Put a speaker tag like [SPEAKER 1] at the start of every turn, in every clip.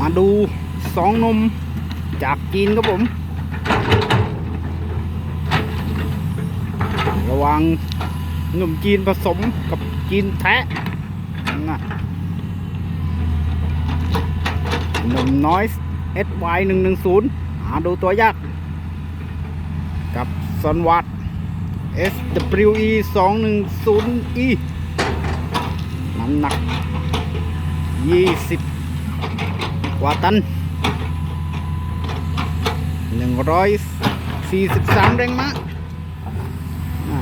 [SPEAKER 1] มาดูสองนมจากจีนครับผม ระวังนมจีนผสมกับจีนแท้นะหนุ่มน้อย SY 1 1 0หาดูตัวยาก กับซอนวัต SWE 2 1 0 E น้ำหนัก 20 กว่าตัน 143 แรงม้าอะ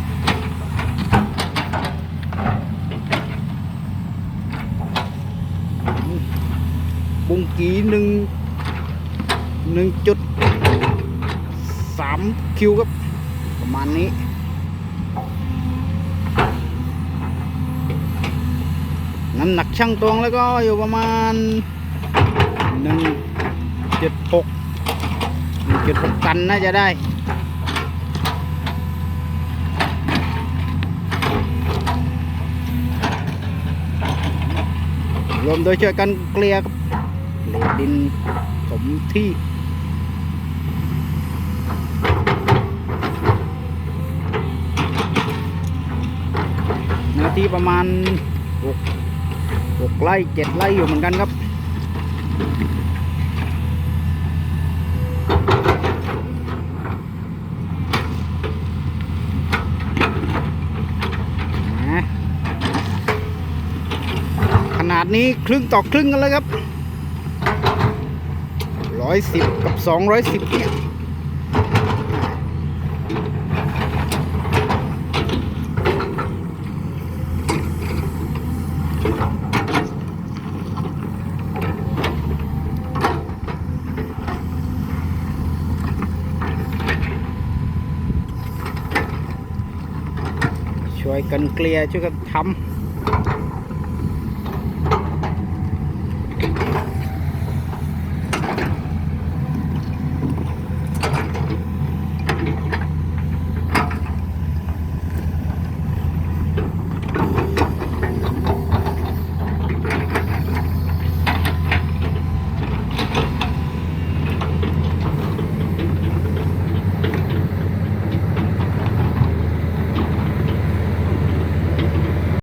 [SPEAKER 1] บุงกีหนึ่งหนึ่งจุดสามคิวครับ ประมาณนี้น้ำหนักช่างตวงแล้วก็อยู่ประมาณ หนึ่งเจ็ดหกหนึ่งเจุดหกตันน่าจะได้รวมโดยช่วยกันเกลียเลียดินสมที่นื้อที่ประมาณหกหกไร่เจ็ดไร่อยู่เหมือนกันครับ ขนาดนี้ครึ่งต่อครึ่งกันเลยครับร้อยสิบกับสองร้อยสิบเนี่ย ช่วยกันเกลี่ยช่วยกันทำ